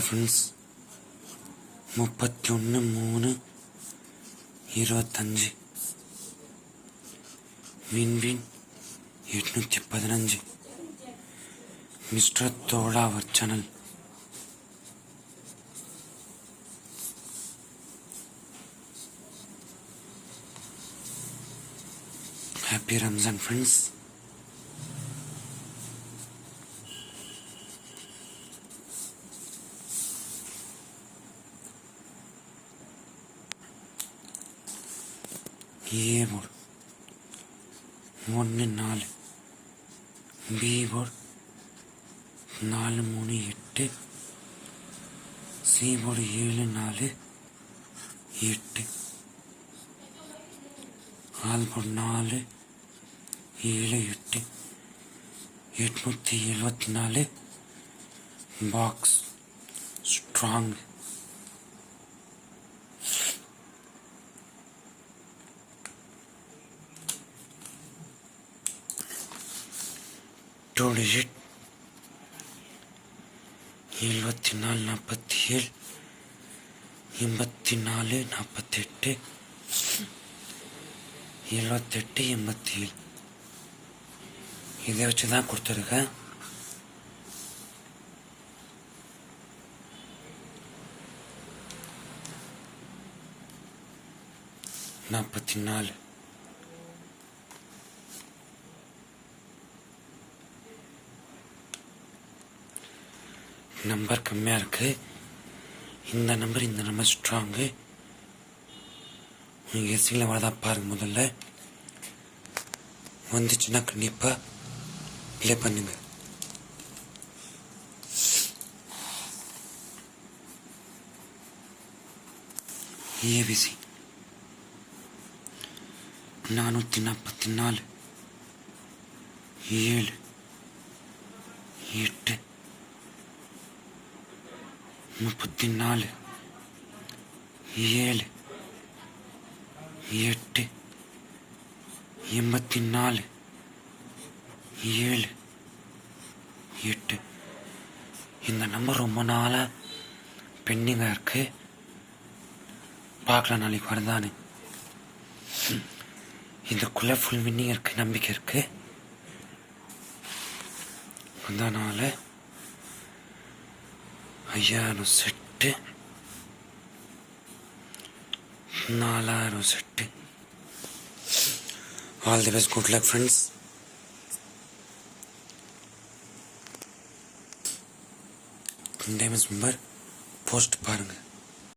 Friends முப்பத்தி ஒன்று மூணு இருபத்தஞ்சு. விண்வின் எட்நூற்றி பதினஞ்சு. மிஸ்டர் தோழா அவர் channel happy Ramzan friends A board ஒன்று நாலு. பி போர்டு நாலு மூணு எட்டு. சி போர்டு ஏழு நாலு எட்டு. ஆல் போர்டு நாலு ஏழு எட்டு. எட்நூற்றி எழுபத்தி நாலு. பாக்ஸ் ஸ்ட்ராங் டூ டிஜிட் எழுபத்தி நாலு நாற்பத்தி ஏழு எண்பத்தி நாலு நாற்பத்தெட்டு எழுபத்தெட்டு எண்பத்தி ஏழு இதை வச்சு தான் கொடுத்துருக்கேன் நாற்பத்தி நாலு நம்பர் கம்மியாக இருக்கு. இந்த நம்பர் இந்த நம்பர் ஸ்ட்ராங்கு நீங்கள் எஸ்சியில் வரதா பாருங்க முதல்ல. வந்துச்சுன்னா கண்டிப்பாக ப்ளே பண்ணுங்க. ஏபிசி நானூற்றி நாற்பத்தி நாலு. ஏழு. எட்டு. முப்பத்தி நாலு ஏழு எட்டு எண்பத்தி நாலு ஏழு எட்டு. இந்த நம்பர் ரொம்ப நாளாக பெண்டிங்காக இருக்கு. பார்க்கலாம் நாளைக்கு இந்த இதுக்குள்ளே ஃபுல் வின்னிங் இருக்கு நம்பிக்கை இருக்கு. அதனால ஐயாயிரம் செட்டு. நாலாயிரம் set. All the best good luck friends டேமஸ் member post பாருங்கள்